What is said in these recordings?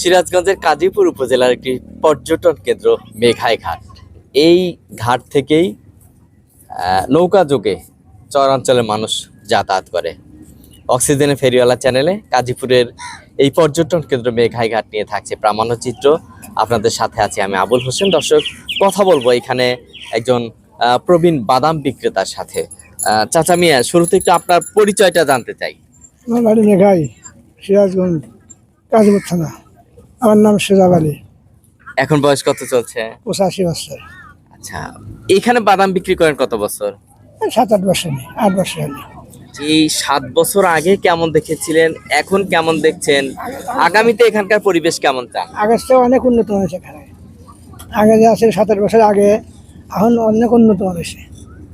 সিরাজগঞ্জের কাজীপুর উপজেলার একটি পর্যটন কেন্দ্র, মেঘাই ঘাট। এই ঘাট থেকেই নৌকা যোগে চরাঞ্চলের মানুষ যাতায়াত করে। অক্সিজেনের ফেরিওয়ালা চ্যানেলে কাজীপুরের এই পর্যটন কেন্দ্র, মেঘাই ঘাট নিয়ে থাকছে প্রামাণ্যচিত্র আপনাদের সাথে আছি আমি আবুল হোসেন। দর্শক, কথা বলব এখানে একজন প্রবীণ বাদাম বিক্রেতার সাথে। চাচা মিয়া, শুরুতে একটু আপনার পরিচয়টা জানতে চাই। আমার বাড়ি মেঘাই, সিরাজগঞ্জ, কাজীপুর থানা। আমার নাম সেজাব আলী। এখন বয়স কত চলছে? পঁচাশি বছর। আচ্ছা এখানে বাদাম বিক্রি করেন কত বছর? সাত আট বছর নেই আট বছর এই সাত বছর আগে কেমন দেখেছিলেন এখন কেমন দেখছেন? আগামীতে এখানকার পরিবেশ কেমন চান? আগের চেয়ে অনেক উন্নত হয়েছে এখানে। আগে যে আছে সাত আট বছর আগে এখন অনেক উন্নত হয়েছে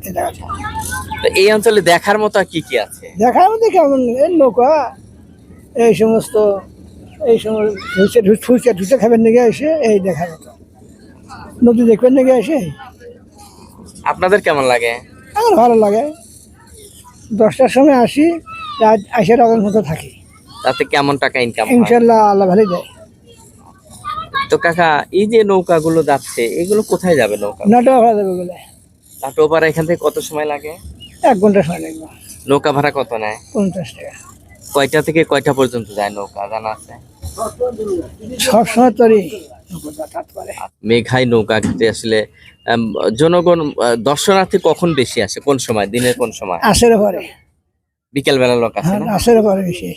এই তো এই অঞ্চলে দেখার মতো কি কি আছে? দেখার মধ্যে কেমন এই নৌকা এই সমস্ত এই সমস্ত ঢুসে ঢুসে ঢুসে খাবেন নাকি এসে? এই দেখার মতো নদী দেখবেন নাকি এসে? আপনাদের কেমন লাগে? আমার ভালো লাগে। দশটার সময় আসি রাত আসে রাতের মতো থাকি। তাতে কেমন টাকা ইনকাম ইনশাল্লাহ আল্লাহ ভালোই দেয়। তো কাকা এই যে নৌকাগুলো যাচ্ছে এগুলো কোথায় যাবে নৌকা? নাটক ভালো দেবে বলে। টোপারা এখান থেকে কত সময় লাগে? এক ঘণ্টা সময় লাগবে। নৌকা ভাড়া কত নেয়? পঞ্চাশ টাকা। কয়টা থেকে কয়টা পর্যন্ত যায় নৌকা? জানা আছে? সব সময় তোরই যাতায়াত করে মেঘাই নৌকা ঘাটে আসলে জনগণ দর্শনার্থী কখন বেশি আসে? কোন সময়? দিনের কোন সময়? আসের পরে। বিকেল বেলা লোক আসে হ্যাঁ আসের পরে বেশি।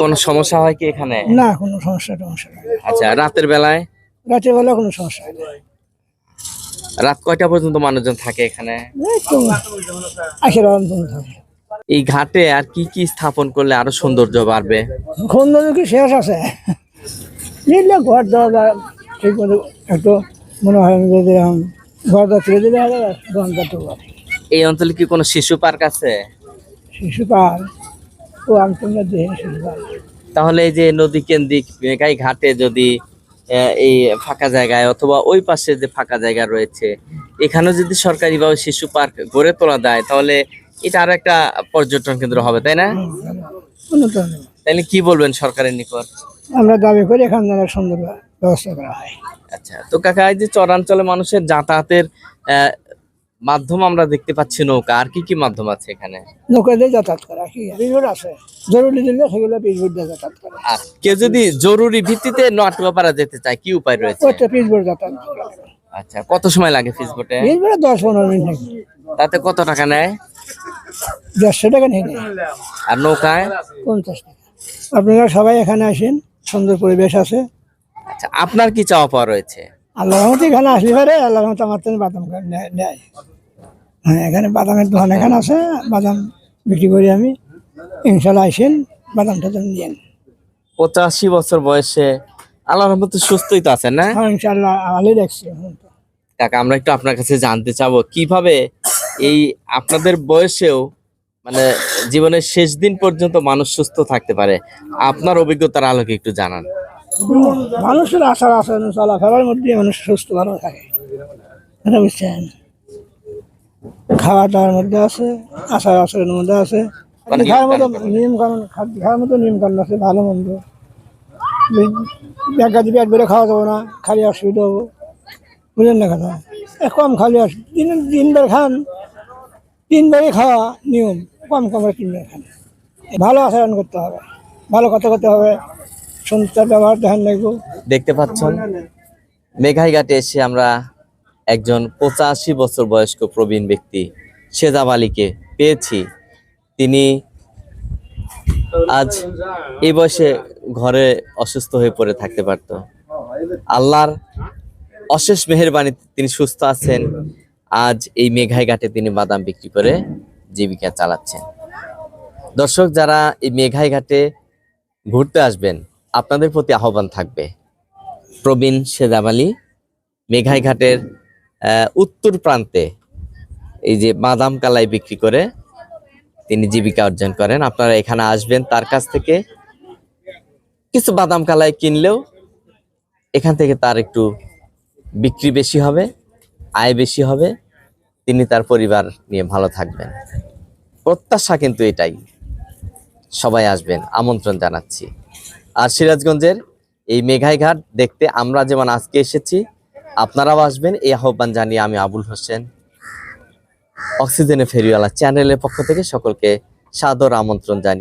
কোনো সমস্যা হয় কি এখানে? না কোনো সমস্যা টমস্যা আচ্ছা রাতের বেলায়? রাতের বেলা কোনো সমস্যা নেই। রাত কয়টা পর্যন্ত মানুষজন থাকে এখানে? এই এই ঘাটে আর কি কি স্থাপন করলে আরও সৌন্দর্য বাড়বে? খন্দ কি শেষ আছে। নিলে ঘর দেওয়া ঠিক মতো একটু মনে হয় যদি ঘর দিলে এই অঞ্চলে কি কোনো শিশু পার্ক আছে? শিশু ও তোমরা শিশু পার তাহলে এই যে নদী কেন্দ্রিক মেঘাই ঘাটে যদি এই ফাঁকা জায়গায় অথবা ওই পাশে যে ফাঁকা জায়গা রয়েছে এখানেও যদি সরকারিভাবে শিশু পার্ক গড়ে তোলা যায় তাহলে এটা আরও একটা পর্যটন কেন্দ্র হবে তাই না? তাহলে কি বলবেন সরকারের নিকট? আমরা দাবি করি এখান থেকে সুন্দর ব্যবস্থা করা হয়। আচ্ছা তো কাকা এই যে চরাঞ্চলে মানুষের যাতায়াতের মাধ্যম আমরা দেখতে পাচ্ছি নৌকা আর কি কি মাধ্যম আছে এখানে? নৌকা দিয়ে যাতায়াত করা কি পিসবোর্ড আছে। জরুরি দিলে সেগুলো পিসবোর্ড দিয়ে যাতায়াত করে আর কেউ যদি জরুরি ভিত্তিতে নটুয়াপাড়া যেতে চায় কি উপায় রয়েছে? ওইটা পিসবোর্ড যাতায়াত আচ্ছা কত সময় লাগে ফেসবুকে পিসবোর্ডে দশ পনেরো মিনিট নাকি তাতে কত টাকা নেয়? দেড়শো টাকা নিয়ে। নেয় আর নৌকায়? পঞ্চাশ টাকা। আপনারা সবাই এখানে আসেন সুন্দর পরিবেশ আছে। আচ্ছা আপনার কি চাওয়া পাওয়া রয়েছে? আল্লাহ রহমতে এখানে আসলে পারে আল্লাহ রহমতে আমার তো বাদাম নেয়- নেয়। হ্যাঁ এখানে বাদামের দোকান এখানে আছে বাদাম বিক্রি করি আমি। ইনশাল্লাহ আসেন বাদামটা নিয়েন। পঁচাশি বছর বয়সে আল্লাহ রহমতে সুস্থই তো আছেন না? হ্যাঁ ইনশাল্লাহ ভালোই দেখছি কাকা আমরা একটু আপনার কাছে জানতে চাবো কীভাবে এই আপনাদের বয়সেও মানে জীবনের শেষ দিন পর্যন্ত মানুষ সুস্থ থাকতে পারে? আপনার অভিজ্ঞতার আলোকে একটু জানান। মানুষের আশার আচরণ চলাফেরার মধ্যে মানুষ সুস্থ ভালো থাকে। বুঝছেন? খাওয়া দাওয়ার মধ্যে আছে আচার আচরণের মধ্যে আছে। মানে খাওয়ার মতো নিয়ম কানুন খাওয়ার মতো নিয়ম কানুন আছে ভালো মন্দ। ব্যাগ গাছি ব্যাগ বেড়ে খাওয়া যাব না, খালি অসুবিধা হব। বুঝলেন না কথা? কম খালি অসু- দিন তিনবার খান তিনবারই খাওয়া নিয়ম, কম কম তিনবার খান। ভালো আচরণ করতে হবে, ভালো কথা করতে হবে সুন্দর ব্যবহার ধ্যান লাগবে দেখতে পাচ্ছেন মেঘাই ঘাটে এসে আমরা একজন পঁচাশি বছর বয়স্ক প্রবীণ ব্যক্তি, সেজাব আলীকে পেয়েছি। তিনি আজ এই বয়সে ঘরে অসুস্থ হয়ে পড়ে থাকতে পারত। আল্লাহর অশেষ মেহেরবানি তিনি সুস্থ আছেন। আজ এই মেঘাই ঘাটে তিনি বাদাম বিক্রি করে জীবিকা চালাচ্ছেন। দর্শক, যারা এই মেঘাই ঘাটে ঘুরতে আসবেন, আপনাদের প্রতি আহ্বান থাকবে প্রবীণ সেজাব আলী মেঘাই ঘাটের উত্তর প্রান্তে এই যে বাদাম কালাই বিক্রি করে তিনি জীবিকা অর্জন করেন। আপনারা এখানে আসবেন, তার কাছ থেকে কিছু বাদাম কালাই কিনলেও এখান থেকে তার একটু বিক্রি বেশি হবে, আয় বেশি হবে। তিনি তার পরিবার নিয়ে ভালো থাকবেন। প্রত্যাশা কিন্তু এটাই। সবাই আসবেন, আমন্ত্রণ জানাচ্ছি। আর সিরাজগঞ্জের এই মেঘাই ঘাট দেখতে আমরা যেমন আজকে এসেছি, আপনারাও আসবেন। এই আহ্বান জানিয়ে আমি আবুল হোসেন অক্সিজেনে ফেরিওয়ালা চ্যানেলের পক্ষ থেকে সকলকে সাদর আমন্ত্রণ জানিয়ে